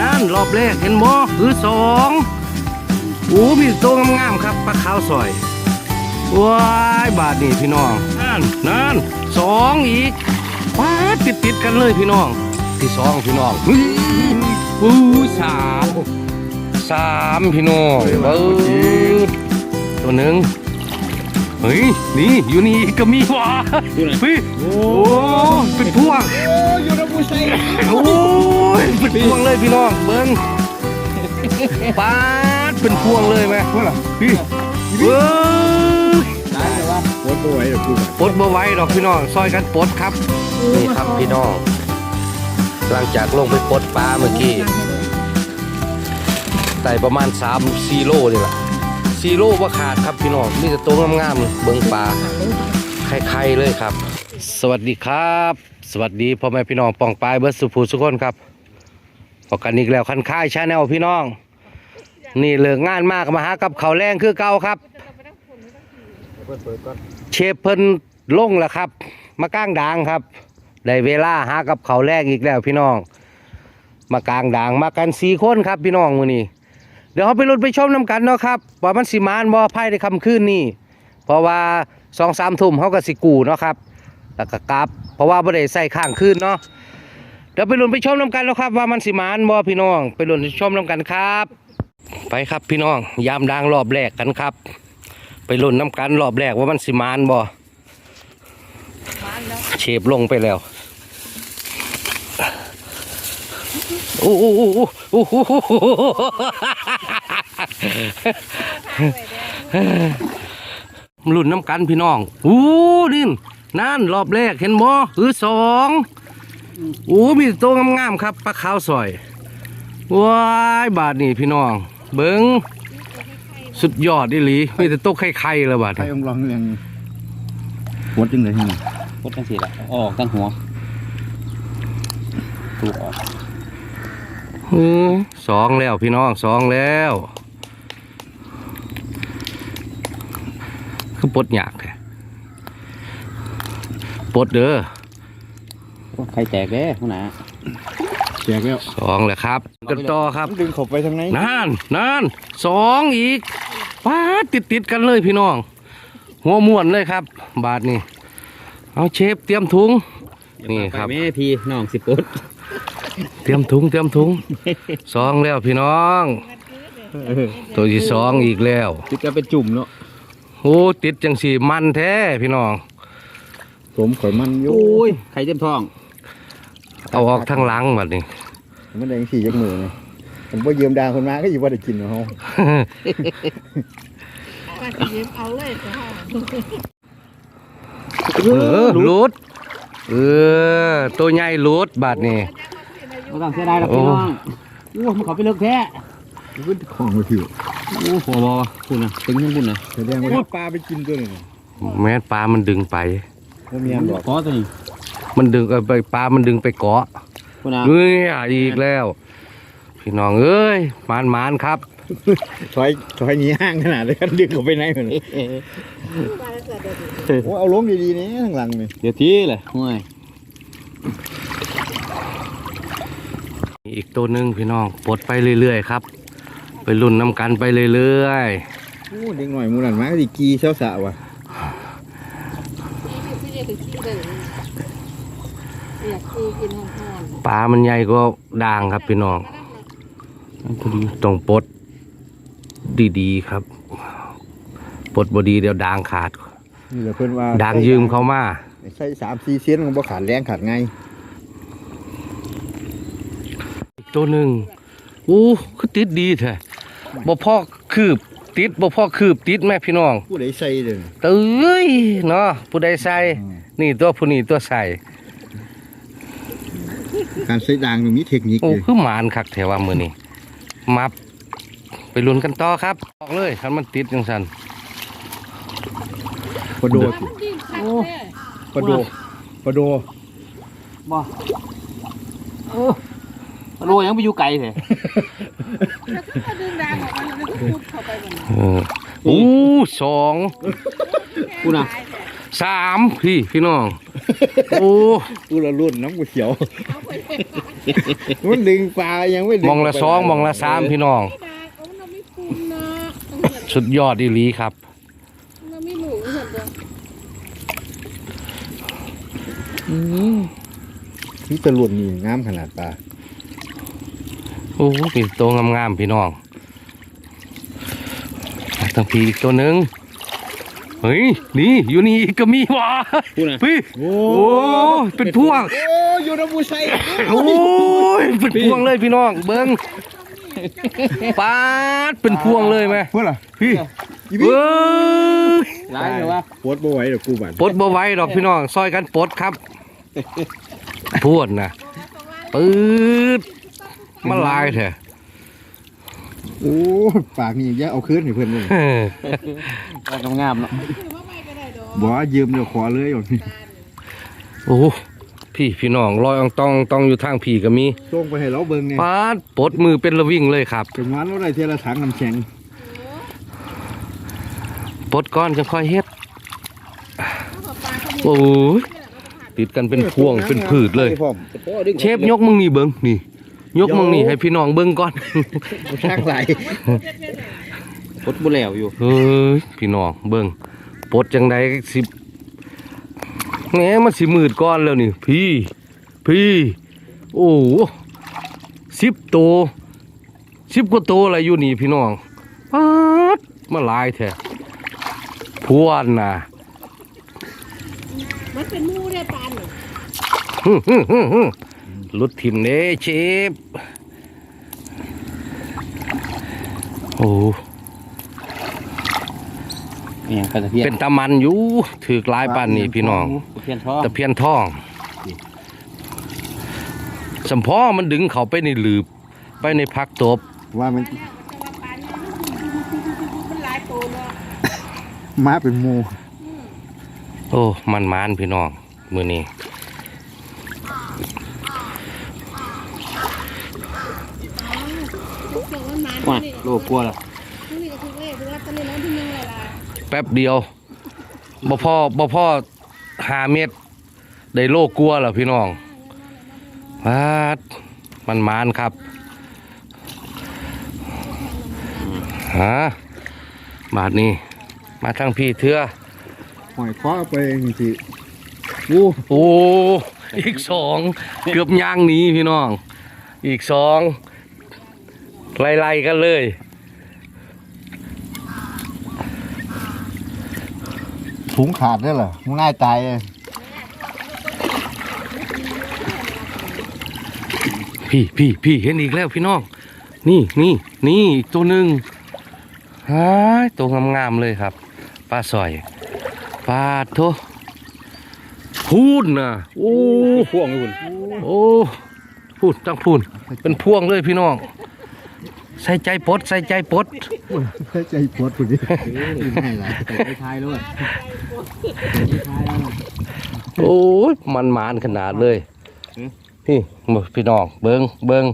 นั่นรอบแรกเห็นบ่คือสองโอ้มีตัวงามๆครับปลาขาวสอยว้ายบาทนี่พี่น้องนั่นนั่นสองอีกว้าติดติดๆกันเลยพี่น้อง ที่สองพี่น้องอู้สามสามพี่น้องเบิดตัวหนึ่ง ฮ้ย นี่อยู่นี่ก็มีว่ะเฮ้ยโอ้เป็นพวงอยู่ในบุษยโอ้ยเป็นพวงเลยพี่น้องเบิ้งปาดเป็นพวงเลยไหมว่าล่ะพี่เบิ้งได้แต่ว่าโคตรบ่ไหวเดี๋ยวพูดปลดบ่ไหว้ดอกพี่น้องซอยกันปลดครับนี่ครับพี่น้องหลังจากลงไปปลดปลาเมื่อกี้ไต่ประมาณ3 4โลนี่แหละ 4โลว่าขาดครับพี่น้องมีแต่ตัวงามๆเลยเบิ้งปลาไข่ๆเลยครับ สวัสดีครับ สวัสดีพ่อแม่พี่น้องปองปลายเบิร์ดสุภูสุกคนครับพบกันอีกแล้วคันค่ายชาแนลพี่น้อง นี่เลิกงานมากมาหากับเขาแรงคือเก่าครับ เชฟเพิ่นลงแล้วครับ มาก้างด่างครับได้เวลาหากับเขาแรกอีกแล้วพี่น้อง มากลางด่างมากันสี่คนครับพี่น้องมือนี้ เดี๋ยวเราไปลุ้นไปชมน้ำกันเนาะครับว่ามันสิมานบ่ภายในค่ำคืนนี้เพราะว่าสองสามทุ่มเขาก็สิกูเนาะครับแล้วก็กลับ เพราะว่าบ่ได้ใส่ข้างคืนเนาะเดี๋ยวไปลุ้นไปชมน้ำกันเนาะครับ ว่ามันสิมานบ่พี่น้อง ไปลุ้นไปชมน้ำกันครับ ไปครับพี่น้องยามด่างรอบแรกกันครับ ไปลุ้นน้ำกันรอบแรกว่ามันสิมานบ่เชฟลงไปแล้ว โอ้โหโอ้โหโอ้โหลุ้นน้ำกันพี่น้องอู้นี่นั่นรอบแรกเห็นบ่คือสองโอ้มีตัวงามๆครับปลาขาวสอยว้ายบาทนี่พี่น้อง เบิ้งสุดยอดดิหลีมีแต่ต๊ะไข่ๆแล้วบาดใครนี้องลองเรียงโคตรจริงเลยที่นี่พดทั้งสีละออกตั้งหัวถูกออก สองแล้วพี่น้องสองแล้วคือปลดยากแท้ปลดเด้อใครแตกเด้หัวหน้าแจกแล้วสองแล้วครับ กันต่อครับมันดึงเขบไปทางไหนนั่นนั่นสองอีกป้าดติดติดๆกันเลยพี่น้อง หัวม้วนเลยครับ บาทนี่เอาเชฟเตรียมถุงนี่ครับแม่พี่น้องสิปุ๊ด เตรียมถุงเตรียมถุงสองแล้วพี่น้อง ตัวที่สองอีกแล้ว ติดกันเป็นจุ่มเนาะโอ้ติดจังสีมันแท้พี่น้อง ผมข่อยมันอยู่โอ้ยใครเต็มท้อง เอาออกทั้งหลังแบบนี้มันแดงสี่ยักมือเลยผมว่าเยี่ยมดางคนมาก็อยู่ว่าได้กินเนาะก็จะยิ้มเอาเลยจ้าเออรูดเออตัวใหญ่รูดบาทนี่ ไม่ต้องเสียดายหรอกพี่น้องโอ้มันเขาไปเลิกแท้มันของมาถือโอ้โหบอคุณนะตึงทั้งบุญนะแสดงว่าปลาไปกินตัวนึงแม่นปลามันดึงไปว่ามีอันบอกขอตัวนี้มันดึงเออไปปลามันดึงไปเกาะคุณนะเอ้ยอีกแล้ว พี่น้องเอ้ยมานมานๆครับถอยถอยหนีห้างขนาดเลยกันดึงเขาไปไหนเหมือนโอ้เอาล้มดีๆนี่ข้างหลังนี่เดี๋ยวทีเลยห่วย อีกตัวหนึ่งพี่น้องปลดไปเรื่อยๆครับ ไปรุ่นน้ำกันไปเรื่อยโอ้เด็กหน่อยมูนันมาก็ดีกีเช้าสะว่ะที่เรียกคือขี้เลยอยากขี้กินหอมๆปลามันใหญ่ก็ด่างครับพี่น้องพอดีต้องปลดดีๆครับปลดบดีเดี๋ยวด่างขาดนี่แหละเพื่อนว่าด่างยืมเขามาใส่สามสี่เซนของบ่ขาดแรงขาดไง อีก ตัวหนึ่งอู้คือติดดีแท้บ่พ่อคืบติดบ่พ่อคืบติดแม่พี่น้อง ผู้ใดใส่เลยเอ้ยเนาะผู้ใดใส่นี่ตัวผู้นี้ตัวใส่การใส่ด่างมันมีเทคนิคโอ้เลยคือหมานคักแถวว่ามือนี้มาไปลุ้นกันต่อครับออกเลยคันมันติดจังสันปลาโดมันสิยิ่งคักเลยปลาโดปลาโดบอโอ้ โรยังไปอยู่ไกลเลยแล้วก็ดึงดังออกมาแล้วก็พูดเข้าไปเหมือนเอออู้สองคุณนะสามพี่พี่น้อง โอ้กูละรุ่นน้ำกูเขียวเอาไปเลยมันดึงปลายังไม่ดึงมองละสองมองละสามพี่น้องไม่ได้เอาเราไม่คุ้มนะต้องเห็นสุดยอดอีหลีครับเราไม่หนูเห็นเด้ออืมนี่ตะลุ่นนี่งามขนาดปลา โอ้มีตัวงามๆพี่น้องตั้งพีอีกตัวหนึ่งเฮ้ย นี่อยู่นี่อีกก็มีวะพูดนะพี่โอ้โอ้เป็นพวง โอ้อยู่น้ำมูไซโอ้ยเป็นพวงเลยพี่น้อง เบิ้งปาดเป็นพวงเลยไหมพูดเหรอพี่อีเอ้ยร้ายเลยวะโพดบ่ไหวเดี๋ยวกูบันปลดบ่ไหว้ดอกพี่น้องซอยกันปลดครับพวดนะปื๊ด มาลายเถอะโอ้ปากนี่แยกเอาคืนให้เพื่อนเลยปลากำงามเนาะคือว่าไม่ก็ได้ดอกบอกว่ายืมเดี๋ยวขอเลยอยู่นี่โอ้พี่พี่น้องลอยอองตองต้องอยู่ทางพี่ก็มีส่งไปให้เราเบิ่งเนี่ยปาดปลดมือเป็นระวิ่งเลยครับถึงวันเราได้เทยละถังน้ำแข็งปลดก้อนจะค่อยเฮ็ดเอาปลาเขามีโอ้ยติดกันเป็นพวงเป็นผืดเลยให้พร้อมเชฟยกมึงนี่เบิ้งนี่ ยกมึงนี่ให้พี่น้องเบิ้งก่อนช่างไหลพดบุแล้วอยู่เฮ้ยพี่น้องเบิ้งปลดจังใดสิแหมมันสิมืดก้อนแล้วนี่ พี่ พี่ โอ้สิบตัวสิบกว่าตัวอะไรอยู่นี่พี่น้องปาดมาหลายแท้พวนน่ะมันเป็นหมูได้ปลาหนึ่งฮึ่มฮึ่มฮึ่มฮึ่ม ลุดทิมเด้เชฟโอ้เนี่ยปลาตะเพียนเป็นตะมันอยู่ถือกลายปานนี่พี่น้องตะเพียนท้องตะเพียนท่องสมพอมันดึงเขาไปในหลืบ ไปในพักตบว่ามันแต่ว่าปลานี่มันหลายตัวเนาะม้าเป็นหมูโอ้มันมานพี่น้องมือนี้ ทุกตั วมันมันว่านี่โลกกลัวละทุกนี่ก็ทุกเลขทุกลัตเตอรี่น้องที่หนึ่งเลยล่ะแป๊บเดียวบ่พ่อบ่พ่อหาเม็ดได้โลกกลัวแล้วพี่น้องพาดมันมานครับฮะบาทนี้ มาทั้งพี่เถื่อหอยคว้าไปนี่สิโอ้โอ้อีกสองเกือบย่างหนี้พี่น้อง อีกสอง ไล่ๆกันเลยถุงขาดได้เหรอมันง่ายตายเลยพี่พี่พี่เห็นอีกแล้วพี่น้อง นี่นี่นี่อีกตัวหนึ่งฮายตัวงามๆเลยครับปลาสอยปลาโทพูดนะโอ้พ่วงอยู่คุณโอ้พูดตั้งพูดเป็นพวงเลยพี่น้อง ใส่ใจปลดใส่ใจปลดเพื่อใจปวดพอดีง่ายหลายไปทายด้วยไปทายแล้วโอ้ยมันมานขนาดเลยพี่พี่น้องเบิงเบิง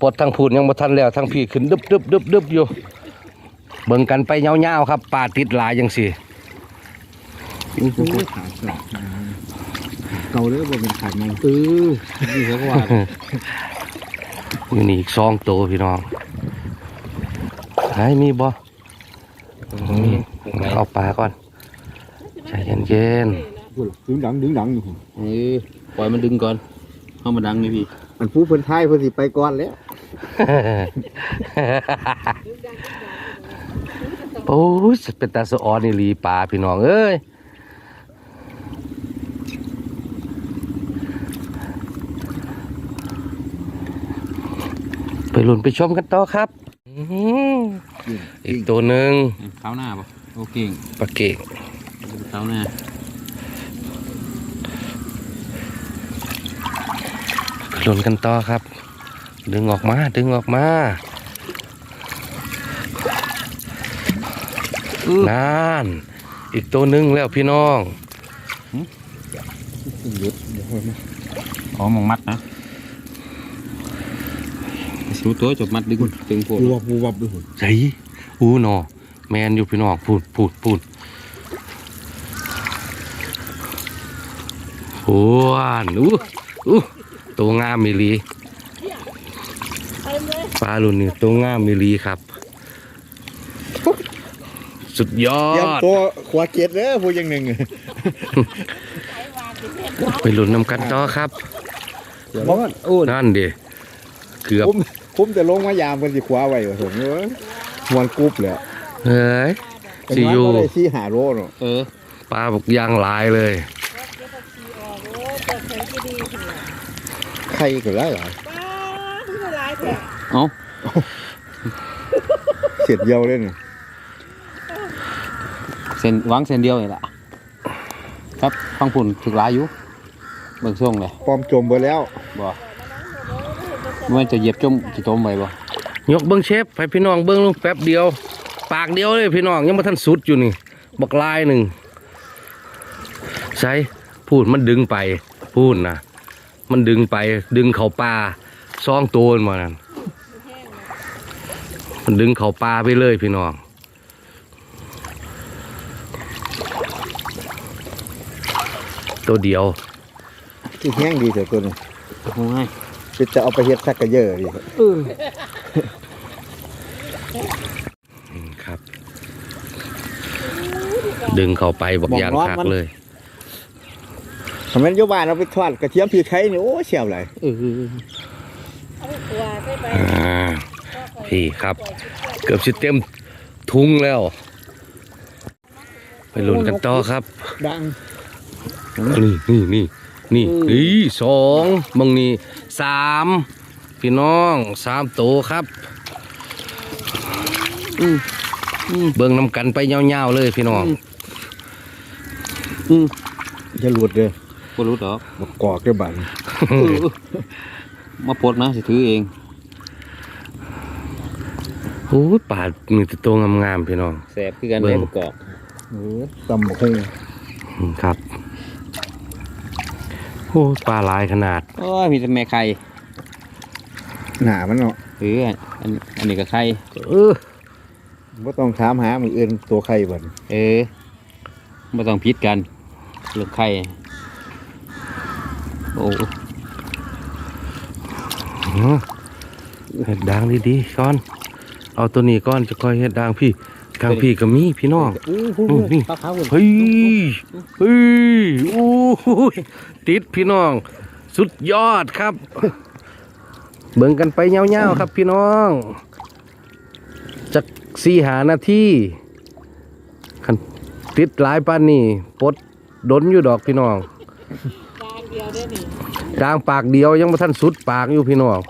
ปลดทั้งพูดยังบ่ทันแล้วทั้งพี่ขึ้นดึบดึบดึบดึบอยู่ เบิ่งกันไปเงาวๆครับป่าติดหลายยังสินี่คือขาดสลับเก่าเลยบ่เป็นขาดมันเออนี่เขาก็ว่า อยู่นี่อีกสองตัวพี่น้องหายมีบ่มีเอาปลาก่อนใจเย็นดึงดังดึงดังอยู่เออปล่อยมันดึงก่อน เข้ามาดังนี่พี่อันผู้เพิ่นท้ายเพิ่นสิไปก่อนแล้วๆโอ้ยเป็นตาสะออนนี่ลีปลาพี่น้องเอ้ย ไปลุ้นไปชมกันต่อครับอื้อหืออีกตัวหนึ่งข้าวหน้าปะโอเคปลาเก่งข้าวหน้าหลุนกันต่อครับ ดึงออกมา ดึงออกมานานอีกตัวหนึงแล้วพี่น้องอ๋อมองมัดนะ สู้ตัวจบมัดดึงดึงพวกปูวับปูวับด้วยใส่อู้หนอแมนอยู่พี่น้องพูดพูดพูดอ้วนอู้อู้ตัวงามมิลีเต็มเลยปลาลุ่นนี่ตัวงามมิลีครับ สุดยอเตรียมดตัวขวาเก็ดเด้อผู้ยังหนึ่งไอ้วางที่เพชรไปลุ่นนำกันต่อครับบอกอู้นนั่นดิเกือบ ผมผมจะลงมายามกันสิขวาไว้ว่าผมเอ้ยมวนกรุ๊บเลยเฮ้ย สิอยู่ เป็นว่าก็ได้ที่หาโรเนาะเออปลาบอกยางหลายเลยรถเก็บผักชีออกโอ้เปิดเผยที่ดีเถอะใครก็ได้หลายป้าที่ละลายแท้เอ้าเสียดเดียวเลยนี่เส้นวางเส้นเดียวนี่แหละครับฟังผุ่นถึกหลายอยู่เบิ่งช่วงเลย ปลอมจมไปแล้วบ่ มันจะเหยียบจมจะจมไว้บ่ยกเบิ้งเชฟให้พี่น้องเบิ้งลงแป๊บเดียว ปากเดียวเลยพี่น้องยังมาทันสุดอยู่นี่บักลายหนึ่งใช่พูดมันดึงไปพูดนะมันดึงไปดึงเขาปลาซองโตนมานั่นมันดึงเขาปลาไปเลยพี่น้องตัวเดียวที่แห้งดีแต่ตัวนี้โอ้ย จะจะเอาไปเฮ็ดซักกะเยอะดิเอออืมครับ ดึงเข้าไปบอกยางคักเลยทำไมนอยู่บ้านเราไปทอดกระเทียมพริกไทยนี่โอ้เสียบเลยเออเอาตัวใส่ไปอ่าพี่ครับ เกือบสิเต็มทุงแล้ว ไปลุ้นกันต่อครับ ดัง นี่นี่นี่ นี่นี่สองบางนี่สามพี่น้องสามโตวครับอืมอืมเบิ่งนำกันไปยาวๆเลยพี่น้องอืมจะหลุดเลยบ่รู้ดอกมากอกด้วยบันเออมาปลดนะสิถือเองโอ้ยป่ามีแต่ตัวงามๆพี่น้องแสบคือกันเบิ่เลยงประกอบโอ้ตำบักฮงอืมครับ โอ้ยปลาหลายขนาด โอ้ยมีแต่แม่ไข่หนามันเนาะเอออันอันนี้ก็ไข่เออว่าต้องถามหามืออื่นตัวใครบันเออไม่ต้องพิดกันเรื่องไข่โอ้เห็ดด่างดีๆก่อน เอาตัวนี้ก่อนจะค่อยเห็ดด่างพี่ ทางพี่ก็มีพี่น้องอู้หูอู้นี่ขาวๆเฮ้ยเฮ้ยโอ้ยติดพี่น้อง สุดยอดครับ เบิ่งกันไปเงาๆครับพี่น้องจากสี่หานาทีคันติดหลายปานนี่ปลดดนอยู่ดอกพี่น้องจานเดียวได้หนิกลางปากเดียวยังไม่ทันสุดปากอยู่พี่น้อง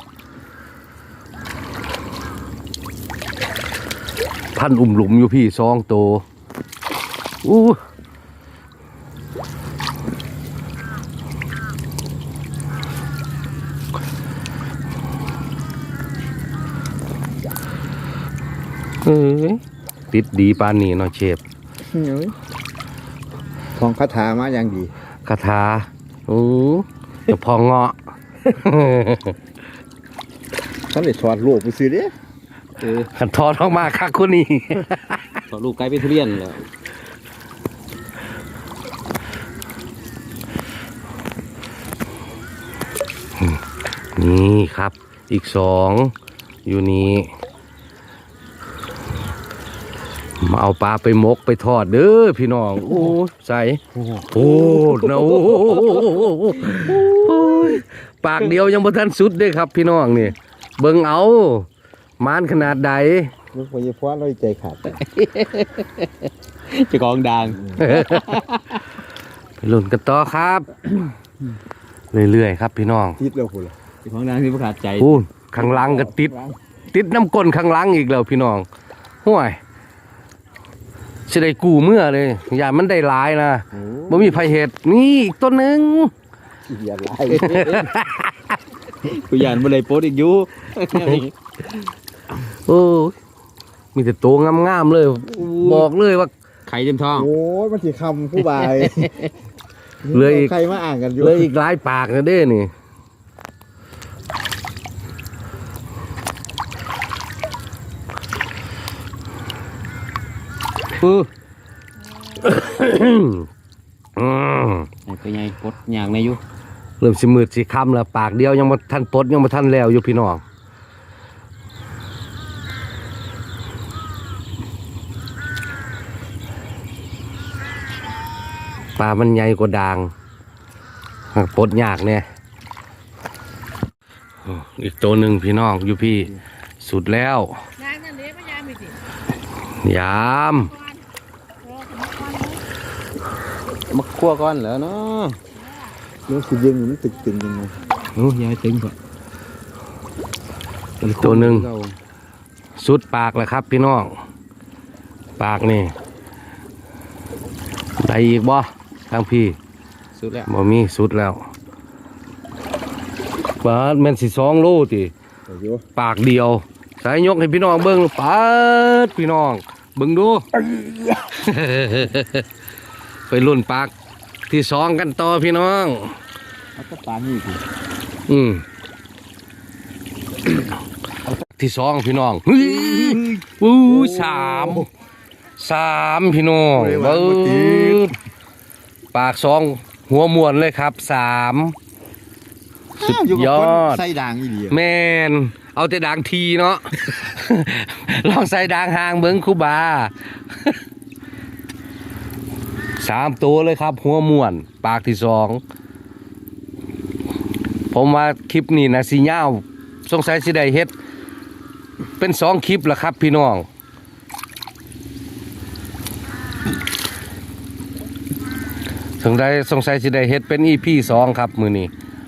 พันอุ่มหลุมอยู่พี่ซองโตอู้เอ้ยติดดีปานนี้เนาะเชฟทองคาถามาอย่างดีคาถาโอ้จะพองเงาะท่านได้ถอดลูกไปซื้อเด้ เออขันทอดออกมาคักคนนี้ต่อลูกไก่เป็นทุเรียนแล้วนี่ครับ อีกสองอยู่นี้มาเอาปลาไปมกไปทอดเด้อพี่น้อง โอ้ใส่โอ้นะโอ้โอ้ยปากเดียวยังบ่ทันสุดเด้ครับพี่น้องนี่ เบิ่งเอา มานขนาดใดลูกพยาพรเราใจขาดเจะกองดังไปลุ้นกันต่อครับ เรื่อยๆครับพี่น้องติดแล้วพุ่นล่ะเจ้าของดังที่ประกาศใจพูนข้างหลังก็ติด ติดน้ำก้นข้างหลังอีกแล้วพี่น้องห่วยสิได้กู้เมื่อเลยอย่ามันได้หลายนะโอ้บ่มีไผเห็ดนี่อีกต้นหนึ่งขี้เกียจหลายกูยานบ่ได้โพสต์อีกอยู่ โอ้ยมีแต่ตัวงามๆเลย บอกเลยว่าไข่เต็มท้อง โอ้ยมันสิคำผู้บายเหลืออีกใครมาอ่านกันอยู่เลยอีกหลายปากนะเด้นี่เอออืมไอ้ตัวใหญ่ปลดยางในอยู่เริ่มสิมืดสิค่ำแล้วปากเดียวยังมาทันปลดยังมาทันแล้วอยู่พี่น้อง ปลามันใหญ่กว่าด่างปลดยากเนี่ยโอ้อีกตัวหนึ่งพี่น้องอยู่พี่ สุดแล้วยางนั่นเละพยายามอีกสิยามรอถึงมาก่อนเลยมาคั่วก่อนเหรอเนาะแล้วสิยิงมันตึกตึงยังไงโอ้ยายตึงก่อนอีกตัวหนึ่งสุดปากแล้วครับพี่น้อง ปากนี่ได้อีกบ่ ทางพี่สุดแล้วบ่มีสุดแล้วปาดแม่นสิสองโลติเอาอยู่ปากเดียว สายยกให้พี่น้องเบิ่งปาดพี่น้องเบิ่งดูไปรุ่นปากที่สองกันต่อพี่น้องเอาก็ปลานี่สิอืมที่สองพี่น้องเฮ้ยอู้สามสามพี่น้องเบิด ปากสองหัวมวนเลยครับสามสุดอยู่กับยคนอดใส่ด่างอีเดียแมนเอาแต่ด่างทีเนาะ ลองใส่ด่างหางเบิ้งคูบาสามตัวเลยครับ หัวม่วน ปากที่สอง ผมว่าคลิปนี้นะสีเงาวสงสัยสิได้เฮ็ด เป็นสองคลิปละครับพี่น้อง สงสัยสงสัยสิได้เฮ็ดเป็นอีพีสองครับมือนี้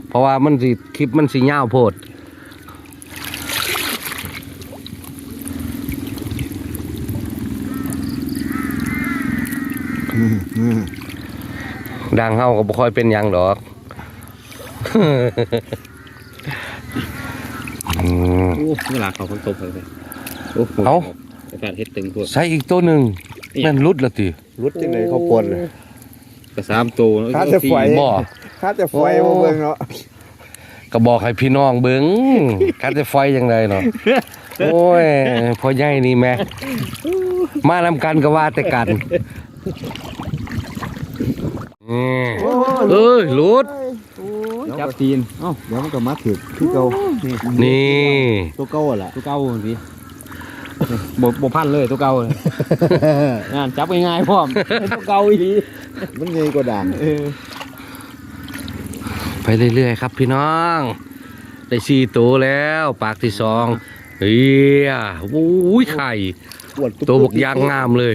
เพราะว่ามันสิคลิปมันสิยาวโพดดังเฮาก็บ่ค่อยเป็นหยังดอกอืมโอ้เวลาเขาฝนตกเลยโอ้โหเอ้าอากาศเฮ็ดตึงพวกใส่อีกตัวหนึ่งอีกแม่นรุดละติรุดจังไหนเขาปวดเลย กระสามตัวเนอะถ้าจะไฟบ่ข้าจะไฟมาเบิ่งเนาะก็บอกให้พี่น้องเบิ่งคัดจะไฟจังไดเนาะโอ้ยพ่อใหญ่นี่แม่มานำกันก็ว่าแต่กันอืมเอ้ยรุดจับตีนเอ้าเดี๋ยวมันก็มาถึกคือเก่านี่ตัวเก่าอะล่ะตัวเก่าสิ บ่บ่พันเลยตัวเก่าเลยงานจับง่ายๆพร้อมตัวเก่าอีหลีมันใหญ่กว่าด่างเออไปเรื่อยๆครับพี่น้อง ได้สี่ตัวแล้ว ปากที่สองเฮียโอ้ยไข่ปวดตัวบกยางงามเลย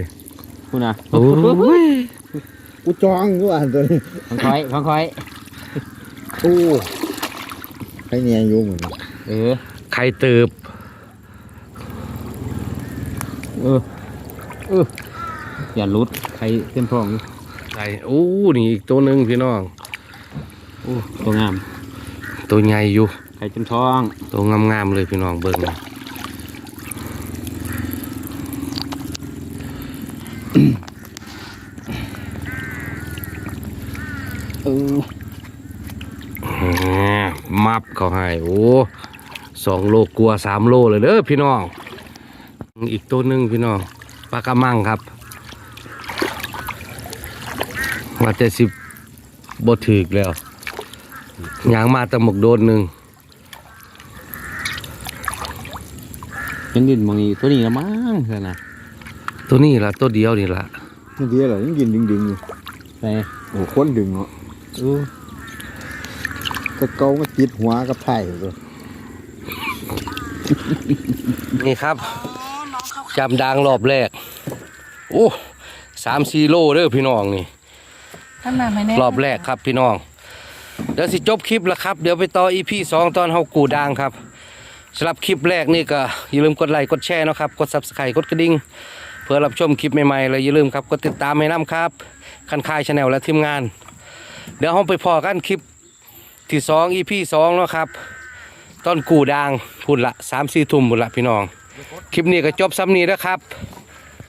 คุณนะโอ้ยกูจองกูอ่านตัวนี้ฟังคอยฟังคอยโอ้ใครเนี่ยอยู่เหมือนกันเออไข่เติบ เออ เออ อย่าหลุดใครเต็มท้องอยู่ไข่โอ้นี่อีกตัวหนึ่งพี่น้องโอ้ตัวงาม ตัวใหญ่อยู่ใครเต็มท้อง ตัวงามๆเลยพี่น้องเบิ่งนะเออแหมมับเขาให้ โอ้สองโลกลัวสามโลเลยเด้อพี่น้อง อีกตัวหนึ่งพี่น้องปลากระมังครับว่าจะสิบบถึกแล้วยางมาแตะหมกโดนหนึ่งเป็นดินมองนี้ตัวนี้ละมั้งเถอะนะตัวนี้ละตัวเดียวนี่ละนี่เดียวเหรอยังกินดึงๆอยู่ไปโอ้คนดึงเนาะโอ้ก็เก่ามาติดหัวกับไผ่เลยนี่ครับ จำดังรอบแรก โอ้สามสี่โลเด้อพี่น้องนี่ข้างหน้าไม่แน่รอบแรกครับพี่น้อง เดี๋ยวสิจบคลิปแล้วครับ เดี๋ยวไปต่ออีพีสองตอนเฮากูดังครับสำหรับคลิปแรกนี่ก็อย่าลืมกดไลค์กดแชร์เนาะครับ กด subscribe กดกระดิ่งเพื่อรับชมคลิปใหม่ๆเลยอย่าลืมครับกดติดตามให้น้ำครับคันคายชาแนลและทีมงาน เดี๋ยวเราไปพอกันคลิปที่สองอีพีสองเนาะครับตอนกูดังพุ่นละสามสี่ทุ่มพุ่นละพี่น้อง คลิปนี้ก็จบซ้ำนี้แล้วครับ